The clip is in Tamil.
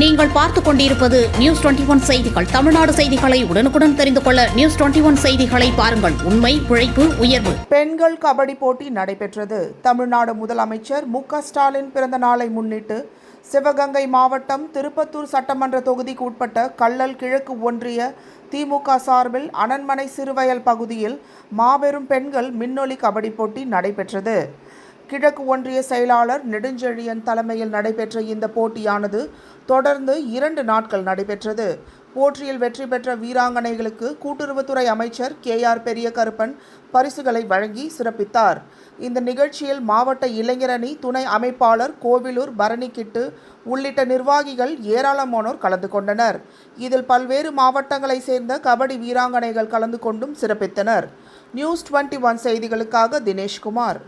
நீங்கள் பார்த்துக் கொண்டிருப்பது நியூஸ் டுவெண்டி ஒன் செய்திகள். தமிழ்நாடு செய்திகளை உடனுக்குடன் தெரிந்து கொள்ள நியூஸ் டுவெண்டி ஒன் செய்திகளை பாருங்கள். உண்மை உழைப்பு உயர்வு. பெண்கள் கபடி போட்டி நடைபெற்றது. தமிழ்நாடு முதலமைச்சர் மு ஸ்டாலின் பிறந்த நாளை முன்னிட்டு சிவகங்கை மாவட்டம் திருப்பத்தூர் சட்டமன்ற தொகுதிக்கு உட்பட்ட கள்ளல் கிழக்கு ஒன்றிய திமுக சார்பில் அனன்மனை சிறுவயல் பகுதியில் மாபெரும் பெண்கள் மின்னொலி கபடி போட்டி நடைபெற்றது. கிழக்கு ஒன்றிய செயலாளர் நெடுஞ்செழியன் தலைமையில் நடைபெற்ற இந்த போட்டியானது தொடர்ந்து இரண்டு நாட்கள் நடைபெற்றது. போட்டியில் வெற்றி பெற்ற வீராங்கனைகளுக்கு கூட்டுறவுத்துறை அமைச்சர் கே ஆர் பெரிய கருப்பன் பரிசுகளை வழங்கி சிறப்பித்தார். இந்த நிகழ்ச்சியில் மாவட்ட இளைஞரணி துணை அமைப்பாளர் கோவிலூர் பரணிக்கிட்டு உள்ளிட்ட நிர்வாகிகள் ஏராளமானோர் கலந்து கொண்டனர். இதில் பல்வேறு மாவட்டங்களைச் சேர்ந்த கபடி வீராங்கனைகள் கலந்து கொண்டும் சிறப்பித்தனர். நியூஸ் டுவெண்ட்டி ஒன் செய்திகளுக்காக தினேஷ்குமார்.